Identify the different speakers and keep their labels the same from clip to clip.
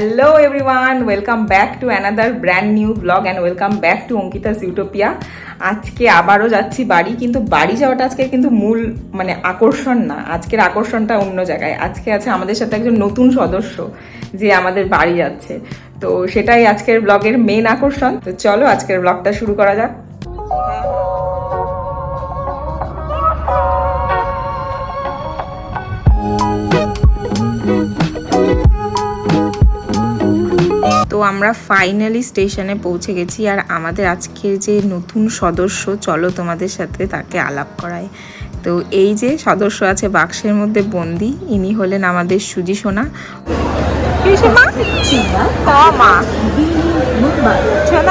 Speaker 1: Hello everyone welcome back to another brand new blog and welcome back to Ankita's Utopia আজকে আবারও যাচ্ছি বাড়ি, কিন্তু বাড়ি যাওয়াটা আজকে কিন্তু মূল মানে আকর্ষণ না। আজকের আকর্ষণটা অন্য জায়গায়। আজকে আছে আমাদের সাথে একজন নতুন সদস্য যে আমাদের বাড়ি যাচ্ছে। তো সেটাই আজকের ব্লগের মেন আকর্ষণ। তো চলো আজকের ব্লগটা শুরু করা যাক। আমরা ফাইনালি স্টেশনে পৌঁছে গেছি আর আমাদের আজকের যে নতুন সদস্য চলো তোমাদের সাথে তাকে আলাপ করায় তো এই যে সদস্য আছে বাক্সের মধ্যে বন্দি ইনি হলেন আমাদের সুজি সোনা মা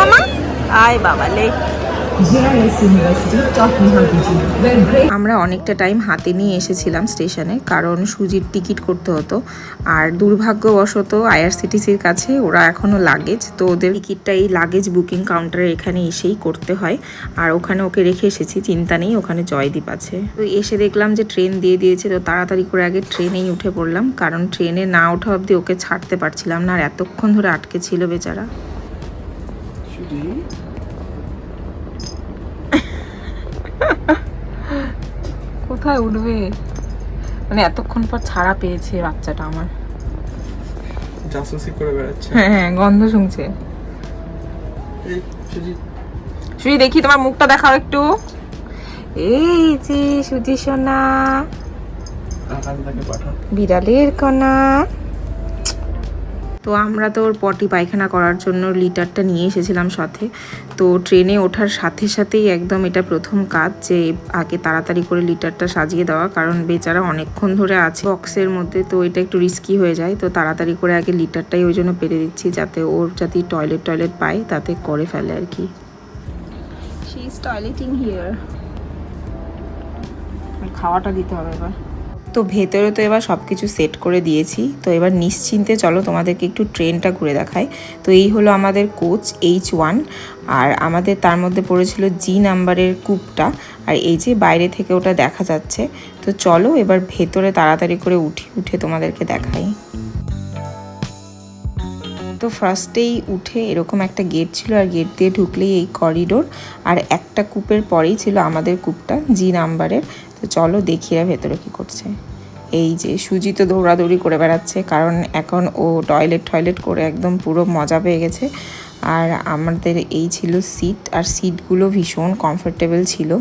Speaker 1: মা আয় বাবা লে আমরা অনেকটা টাইম হাতে নিয়ে এসেছিলাম স্টেশনে কারণ সুজির টিকিট করতে হতো। আর দুর্ভাগ্যবশত আইআরসিটিসির কাছে ওরা এখনও লাগেজ তো ওদের টিকিটটা এই লাগেজ বুকিং কাউন্টারে এখানে এসেই করতে হয়। আর ওখানে ওকে রেখে এসেছি, চিন্তা নেই, ওখানে জয়দীপ আছে। তো এসে দেখলাম যে ট্রেন দিয়ে দিয়েছে, তো তাড়াতাড়ি করে আগে ট্রেনেই উঠে পড়লাম, কারণ ট্রেনে না ওঠা অবধি ওকে ছাড়তে পারছিলাম না, আর এতক্ষণ ধরে আটকে ছিল বেচারা। কোথায় উঠবে মানে এতক্ষণ পর ছাড়া পেয়েছে বাচ্চাটা আমার।
Speaker 2: জাসুসি করে বেড়াচ্ছে।
Speaker 1: হ্যাঁ হ্যাঁ গন্ধ শুনছে।
Speaker 2: সুজি।
Speaker 1: দেখি তোমার মুখটা দেখাও একটু। এই যে সুজি সোনা। বিড়ালের কণা। তো আমরা তো ওর পটি পায়খানা করার জন্য লিটারটা নিয়ে এসেছিলাম সাথে। তো ট্রেনে ওঠার সাথে সাথেই একদম এটা প্রথম কাজ যে আগে তাড়াতাড়ি করে লিটারটা সাজিয়ে দেওয়া, কারণ বেচারা অনেকক্ষণ ধরে আছে বক্সের মধ্যে, তো এটা একটু রিস্কি হয়ে যায়। তো তাড়াতাড়ি করে আগে লিটারটাই ওই জন্য পেরে দিচ্ছি যাতে ওর যাতে টয়লেট টয়লেট পায়, তাতে করে ফেলে আর কি। শি হিয়ার খাওয়াটা দিতে হবে এবার। তো ভেতরে তো এবার সব কিছু সেট করে দিয়েছি। তো এবার নিশ্চিন্তে চলো তোমাদেরকে একটু ট্রেনটা ঘুরে দেখাই। তো এই হলো আমাদের কোচ এইচ ওয়ান আর আমাদের তার মধ্যে পড়েছিল জি নাম্বারের কূপটা। আর এই যে বাইরে থেকে ওটা দেখা যাচ্ছে। তো চলো এবার ভেতরে তাড়াতাড়ি করে উঠি, উঠে তোমাদেরকে দেখাই। তো ফার্স্টেই উঠে এরকম একটা গেট ছিল আর গেট দিয়ে ঢুকলেই এই করিডোর আর একটা কূপের পরেই ছিল আমাদের কূপটা জি নাম্বারের তো চলো দেখি এরা ভেতরে কী করছে। এই যে সুজি তো দৌড়াদৌড়ি করে বেড়াচ্ছে, কারণ এখন ও টয়লেট টয়লেট করে একদম পুরো মজা পেয়ে গেছে। আর আমাদের এই ছিল সিট আর সিটগুলো ভীষণ কমফোর্টেবল ছিল।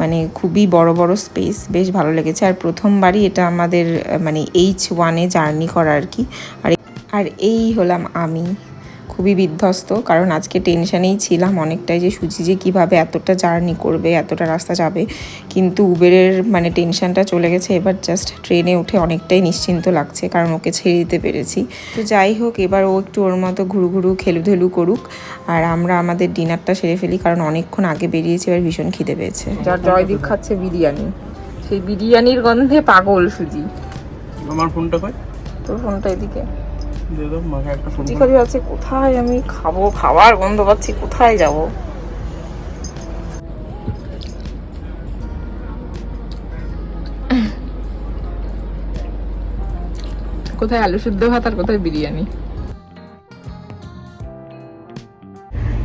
Speaker 1: মানে খুবই বড় বড় স্পেস বেশ ভালো লেগেছে। আর প্রথমবারই এটা আমাদের মানে এইচ ওয়ানে জার্নি করা আর কি। আর আর এই হলাম আমি। খুবই বিধ্বস্ত কারণ আজকে টেনশানেই ছিলাম অনেকটাই যে সুজি যে কীভাবে এতটা জার্নি করবে এতটা রাস্তা যাবে। কিন্তু উবেরের মানে টেনশানটা চলে গেছে এবার জাস্ট ট্রেনে উঠে অনেকটাই নিশ্চিন্ত লাগছে কারণ ওকে ছেড়ে দিতে পেরেছি। তো যাই হোক এবার ও একটু ওর মতো ঘুরু ঘুরু খেলুধেলু করুক আর আমরা আমাদের ডিনারটা সেরে ফেলি কারণ অনেকক্ষণ আগে বেরিয়েছি এবার ভীষণ খিদে পেয়েছে। যার জয়দীপ খাচ্ছে বিরিয়ানি। সেই বিরিয়ানির গন্ধে পাগল সুজি
Speaker 2: আমার ফোনটা কই?
Speaker 1: তোর ফোনটা এদিকে। ঠিক আছে কোথায় আমি খাব খাবার গন্ধ পাচ্ছি কোথায় যাব? কোথায় আলু শুদ্ধ ভাত আর কোথায় বিরিয়ানি?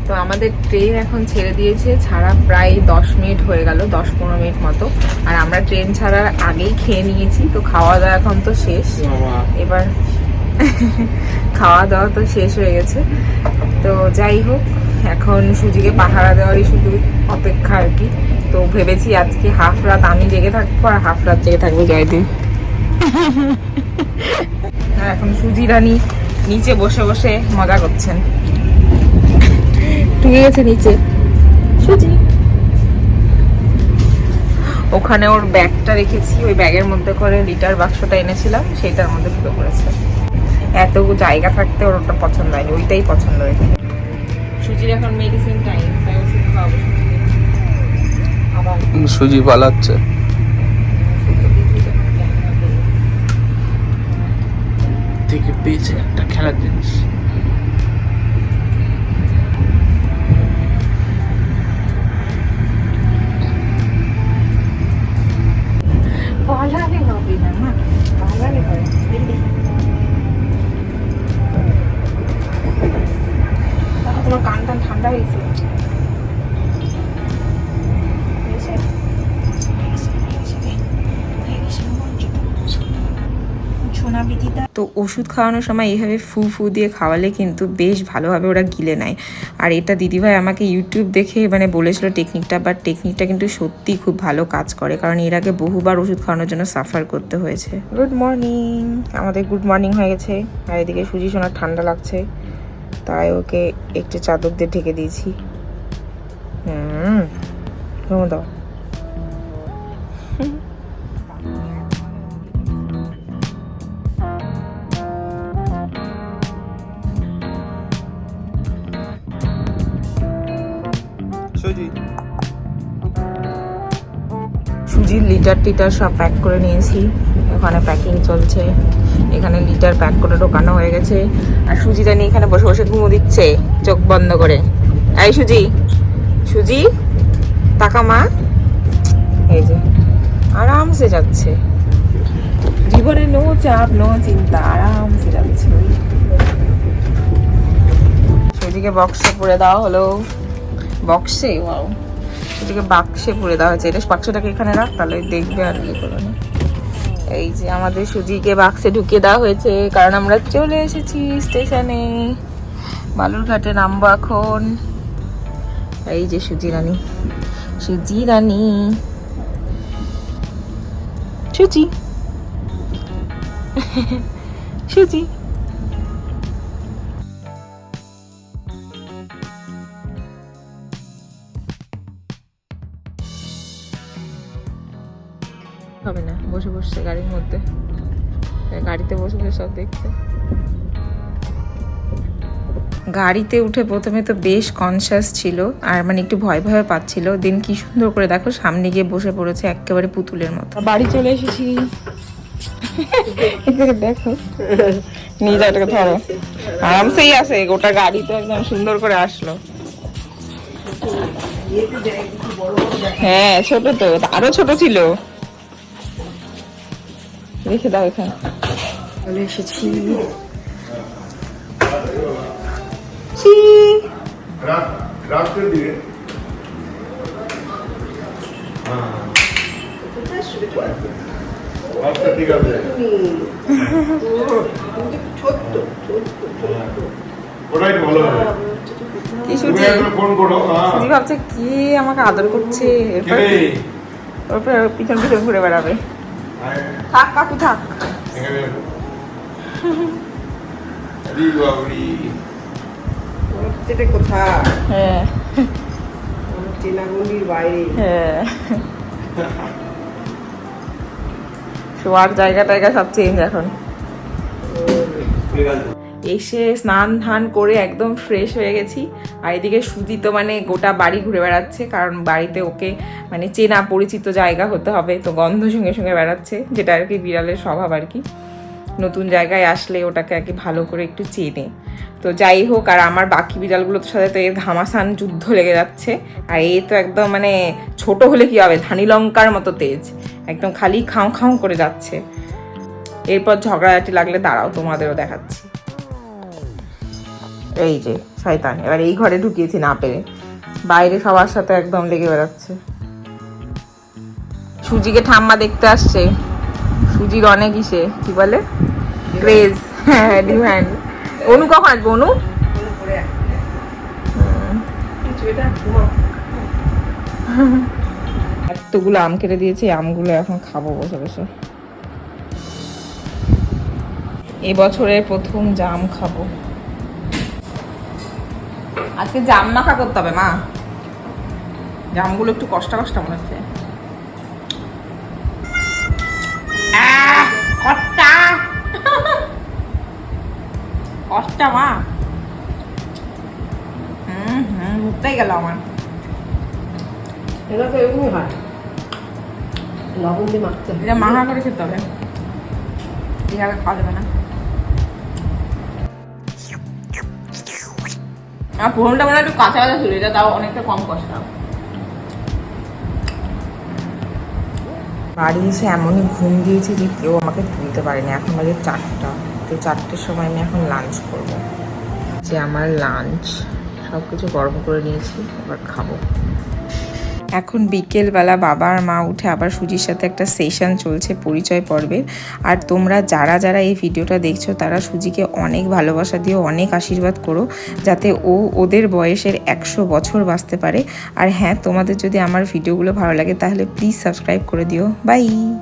Speaker 1: তো আমাদের ট্রেন এখন ছেড়ে দিয়েছে ছাড়া প্রায় দশ মিনিট হয়ে গেল দশ পনেরো মিনিট মতো। আর আমরা ট্রেন ছাড়ার আগেই খেয়ে নিয়েছি তো খাওয়া দাওয়া এখন তো শেষ। এবার খাওয়া দাওয়া তো শেষ হয়ে গেছে। তো যাই হোক এখন সুজিকে পাহারা দেওয়ারই শুধু অপেক্ষা আর কি। তো ভেবেছি আজকে হাফ রাত আমি জেগে থাকব আর হাফ রাত জেগে থাকব জয়দীপ আর এখন সুজি রানী নিচে বসে বসে মজা করছেন। ঢুকে গেছে নিচে। সুজি। ওখানে ওর ব্যাগটা রেখেছি ওই ব্যাগের মধ্যে করে লিটার বাক্সটা এনেছিলাম সেটার মধ্যে ঢুকে পড়েছে। এত জায়গা থাকতে ওর ওটা পছন্দ হয়নি ওইটাই পছন্দ হয়েছে। সুজির এখন মেডিসিন টাইম তাই ওষুধ খাওয়াবো
Speaker 2: সুজি পালাচ্ছে? থেকে পেয়েছে একটা খেলার জিনিস।
Speaker 1: পালালে হবে না না পালালে হবে। ঠান্ডা হয়েছে। তো ওষুধ খাওয়ানোর সময় এইভাবে ফু ফু দিয়ে খাওয়ালে কিন্তু বেশ ভালোভাবে ওরা গিলে নেয়। আর এটা দিদিভাই আমাকে ইউটিউব দেখে মানে বলেছিল টেকনিকটা বাট টেকনিকটা কিন্তু সত্যি খুব ভালো কাজ করে কারণ এর আগে বহুবার ওষুধ খাওয়ানোর জন্য সাফার করতে হয়েছে। গুড মর্নিং আমাদের গুড মর্নিং হয়ে গেছে। আর এদিকে সুজি সোনার ঠান্ডা লাগছে। তাই ওকে একটু চাদর দিয়ে ঢেকে দিয়েছি। হুম দাও। সুজির লিটার টিটার সব প্যাক করে নিয়েছি। ওখানে প্যাকিং চলছে। এখানে লিটার প্যাক করে ঢোকানো হয়ে গেছে। আর সুজিটা নিয়ে এখানে বসে বসে ঘুমো দিচ্ছে, চোখ বন্ধ করে। এই সুজি সুজি, টাকা মা। এই যে, আরামসে যাচ্ছে। জীবনে নো চাপ, নো চিন্তা, আরামসে যাচ্ছে। সুজিকে বক্সে পুরে দেওয়া হলো। বক্সে ওয়াও এটাকে বাক্সে পুরে দেওয়া হয়েছে। এটা বাক্সটাকে এখানে রাখ, তাহলে দেখবে আর ইয়ে করবে না। এই যে আমাদের সুজিকে বাক্সে ঢুকিয়ে দেওয়া হয়েছে, কারণ আমরা চলে এসেছি স্টেশনে বালুরঘাটে নামবো এখন। এই যে সুজি রানী। সুজি রানী। সুজি। সুজি। হবে না বসে বসছে গাড়ির মধ্যে। গাড়িতে বসে বসে সব দেখছে। গাড়িতে উঠে প্রথমে তো বেশ কনসাস ছিল আর মানে একটু ভয় ভয় পাচ্ছিল। দিন কি সুন্দর করে দেখো সামনে গিয়ে বসে পড়েছে একেবারে পুতুলের মতো। বাড়ি চলে এসেছি। দেখো। যাও ধরো। আরামসেই আছে গোটা গাড়ি তো একদম সুন্দর করে আসলো। হ্যাঁ ছোট তো আরও ছোট ছিল। রেখে দাও এখানে। চলে এসেছি।
Speaker 3: দিকে আচ্ছা হ্যাঁ।
Speaker 1: ভাবছে কি আমাকে আদর করছে? এরপর? পিছন পিছন ঘুরে বেড়াবে। থাক কাকু হ্যাঁ।
Speaker 4: চেনাগুলির বাইরে।
Speaker 1: হ্যাঁ। শোয়ার জায়গা টায়গা সব চেঞ্জ এখন। এসে স্নান ধান করে একদম ফ্রেশ হয়ে গেছি। আর এদিকে সুজি তো মানে গোটা বাড়ি ঘুরে বেড়াচ্ছে, কারণ বাড়িতে ওকে মানে চেনা পরিচিত জায়গা হতে হবে, তো গন্ধ সঙ্গে সঙ্গে বেড়াচ্ছে, যেটা আর কি বিড়ালের স্বভাব আর কি। নতুন জায়গায় আসলে ওটাকে আর কি ভালো করে একটু চেনে। তো যাই হোক, আর আমার বাকি বিড়ালগুলোর সাথে তো এর ঘামাসান যুদ্ধ লেগে যাচ্ছে। আর এ তো একদম মানে ছোট হলে কি হবে? ধানি লঙ্কার মতো তেজ। একদম খালি খাও খাও করে যাচ্ছে। এরপর ঝগড়াঝাটি লাগলে দাঁড়াও, তোমাদেরও দেখাচ্ছি। এই যে, শয়তান। এবার এই ঘরে ঢুকিয়েছি না পেরে। বাইরে সবার সাথে একদম লেগে বেড়াচ্ছে। সুজিকে ঠাম্মা দেখতে আসছে। সুজির অনেক ইসে, কি বলে? ক্রেজ। হ্যাঁ ডিমান্ড অনু কখন আসবে, অনু? এতগুলো আম কেটে দিয়েছি আমগুলো এখন খাব বসে বসে। এবছরের প্রথম জাম খাব। আজকে জাম মাখা করতে হবে মা। জামগুলো একটু কষ্ট কষ্ট মনে হচ্ছে। কষ্টা। কষ্টা মা। হুম হুম গেল আমার।
Speaker 4: এটা তো এরকমই হয়। লবণ দিয়ে মাখতে
Speaker 1: মাখা করে খেতে হবে। এভাবে খাওয়া যাবে না। আমার পুরোটা মনে একটু কাঁচা কাঁচা ছিল, এটা তাও অনেকটা কম কষ্ট। বাড়ি এসে এমনই ঘুম দিয়েছি যে কেউ আমাকে তুলতে পারেনি। এখন বাজে চারটা। তো চারটের সময় আমি এখন লাঞ্চ করব। যে আমার লাঞ্চ সব কিছু গরম করে নিয়েছি, এবার খাব। এখন বিকেলবেলা বাবা আর মা উঠে আবার সুজির সাথে একটা সেশন চলছে পরিচয় পর্বের। আর তোমরা যারা যারা এই ভিডিওটা দেখছ, তারা সুজিকে অনেক ভালোবাসা দিও, অনেক আশীর্বাদ করো, যাতে ও ওদের বয়সের একশো বছর বাঁচতে পারে। আর হ্যাঁ তোমাদের যদি আমার ভিডিওগুলো ভালো লাগে, তাহলে প্লিজ সাবস্ক্রাইব করে দিও। বাই